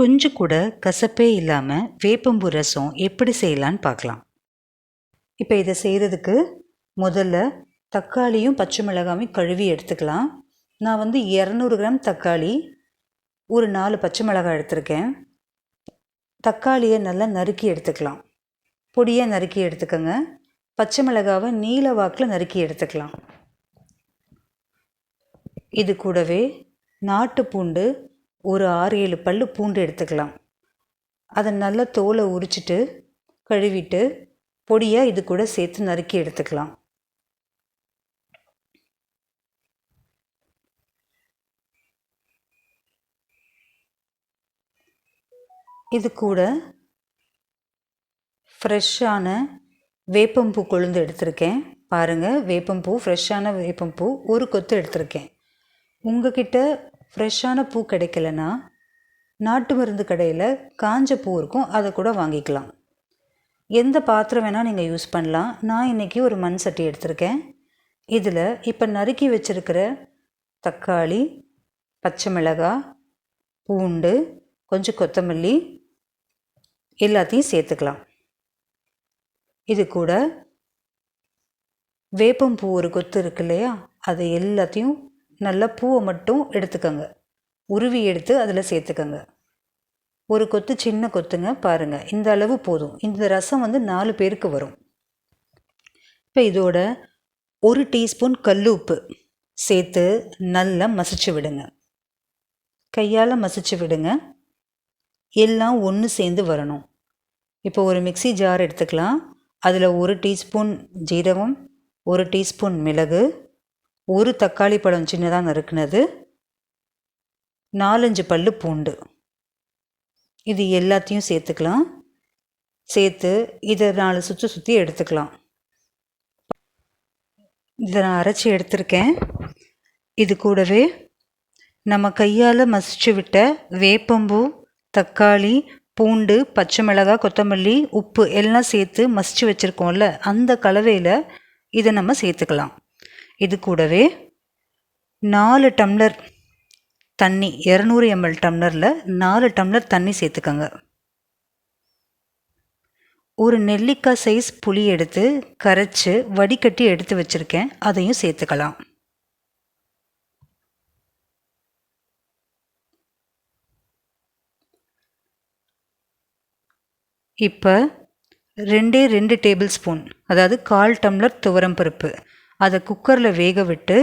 கொஞ்சம் கூட கசப்பே இல்லாமல் வேப்பம்பூ ரசம் எப்படி செய்யலான்னு பார்க்கலாம். இப்போ இதை செய்கிறதுக்கு முதல்ல தக்காளியும் பச்சை மிளகாயும் கழுவி எடுத்துக்கலாம். நான் வந்து இரநூறு கிராம் தக்காளி ஒரு நாலு பச்சை மிளகாய் எடுத்திருக்கேன். தக்காளியை நல்லா நறுக்கி எடுத்துக்கலாம். பொடியாக நறுக்கி எடுத்துக்கோங்க. பச்சை மிளகாவை நீல வாக்கில் நறுக்கி எடுத்துக்கலாம். இது கூடவே நாட்டு பூண்டு ஒரு ஆறு ஏழு பல் பூண்டு எடுத்துக்கலாம். அதை நல்லா தோலை உரிச்சிட்டு கழுவிட்டு பொடியாக இது கூட சேர்த்து நறுக்கி எடுத்துக்கலாம். இது கூட ஃப்ரெஷ்ஷான வேப்பம்பூ கொழுந்து எடுத்திருக்கேன். பாருங்கள் வேப்பம்பூ ஃப்ரெஷ்ஷான வேப்பம்பூ ஒரு கொத்து எடுத்திருக்கேன். உங்ககிட்ட ஃப்ரெஷ்ஷான பூ கிடைக்கலனா நாட்டு மருந்து கடையில் காஞ்ச பூ இருக்கும் அதை கூட வாங்கிக்கலாம். எந்த பாத்திரம் வேணால் நீங்கள் யூஸ் பண்ணலாம். நான் இன்றைக்கி ஒரு மண் சட்டி எடுத்திருக்கேன். இதில் இப்போ நறுக்கி வச்சுருக்கிற தக்காளி பச்சை மிளகாய் பூண்டு கொஞ்சம் கொத்தமல்லி எல்லாத்தையும் சேர்த்துக்கலாம். இது கூட வேப்பம்பூ ஒரு கொத்து இருக்கு இல்லையா? அதை எல்லாத்தையும் நல்லா பூவை மட்டும் எடுத்துக்கோங்க. உருவி எடுத்து அதில் சேர்த்துக்கோங்க. ஒரு கொத்து சின்ன கொத்துங்க பாருங்கள் இந்த அளவு போதும். இந்த ரசம் வந்து நாலு பேருக்கு வரும். இப்போ இதோட ஒரு டீஸ்பூன் கல்லுப்பு சேர்த்து நல்லா மசிச்சு விடுங்க. கையால் மசிச்சு விடுங்க. எல்லாம் ஒன்று சேர்ந்து வரணும். இப்போ ஒரு மிக்சி ஜார் எடுத்துக்கலாம். அதில் ஒரு டீஸ்பூன் ஜீரகம் ஒரு டீஸ்பூன் மிளகு ஒரு தக்காளி பழம் சின்னதாக நறுக்குனது நாலஞ்சு பல்லு பூண்டு. இது எல்லாத்தையும் சேர்த்துக்கலாம். சேர்த்து இதை நாலு சுற்றி சுற்றி எடுத்துக்கலாம். இதை நான் அரைச்சி எடுத்திருக்கேன். இது கூடவே நம்ம கையால் மசிச்சு விட்ட வேப்பம்பூ தக்காளி பூண்டு பச்சை மிளகாய் கொத்தமல்லி உப்பு எல்லாம் சேர்த்து மசிச்சு வச்சுருக்கோம்ல அந்த கலவையில் இதை நம்ம சேர்த்துக்கலாம். இது கூடவே நாலு டம்ளர் தண்ணி இரநூறு எம்எல் டம்ளரில் நாலு டம்ளர் தண்ணி சேர்த்துக்கோங்க. ஒரு நெல்லிக்காய் சைஸ் புளி எடுத்து கரைச்சி வடிகட்டி எடுத்து வச்சுருக்கேன். அதையும் சேர்த்துக்கலாம். இப்போ ரெண்டே ரெண்டு டேபிள் ஸ்பூன் அதாவது கால் டம்ளர் துவரம் பருப்பு அதை குக்கரில் வேக விட்டு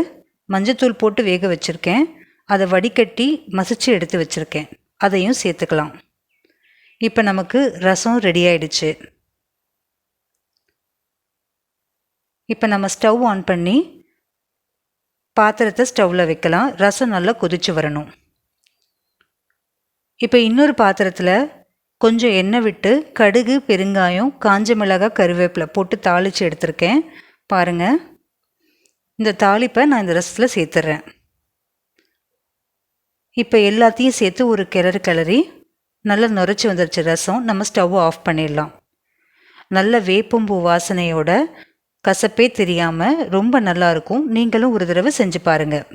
மஞ்சத்தூள் போட்டு வேக வச்சுருக்கேன். அதை வடிகட்டி மசிச்சு எடுத்து வச்சுருக்கேன். அதையும் சேர்த்துக்கலாம். இப்போ நமக்கு ரசம் ரெடி ஆயிடுச்சு. இப்போ நம்ம ஸ்டவ் ஆன் பண்ணி பாத்திரத்தை ஸ்டவ்வில் வைக்கலாம். ரசம் நல்லா கொதிச்சு வரணும். இப்போ இன்னொரு பாத்திரத்தில் கொஞ்சம் எண்ணெய் விட்டு கடுகு பெருங்காயம் காஞ்ச மிளகாய் கருவேப்பிலை போட்டு தாளித்து எடுத்திருக்கேன். பாருங்கள் இந்த தாளிப்பை நான் இந்த ரசத்தில் சேர்த்துட்றேன் இப்போ எல்லாத்தையும் சேர்த்து ஒரு கிளறு கிளறி நல்லா நுரைச்சி வந்துருச்சு ரசம் நம்ம ஸ்டவ் ஆஃப் பண்ணிடலாம். நல்ல வேப்பம்பூ வாசனையோட கசப்பே தெரியாமல் ரொம்ப நல்லாயிருக்கும் நீங்களும் ஒரு தடவை செஞ்சு பாருங்கள்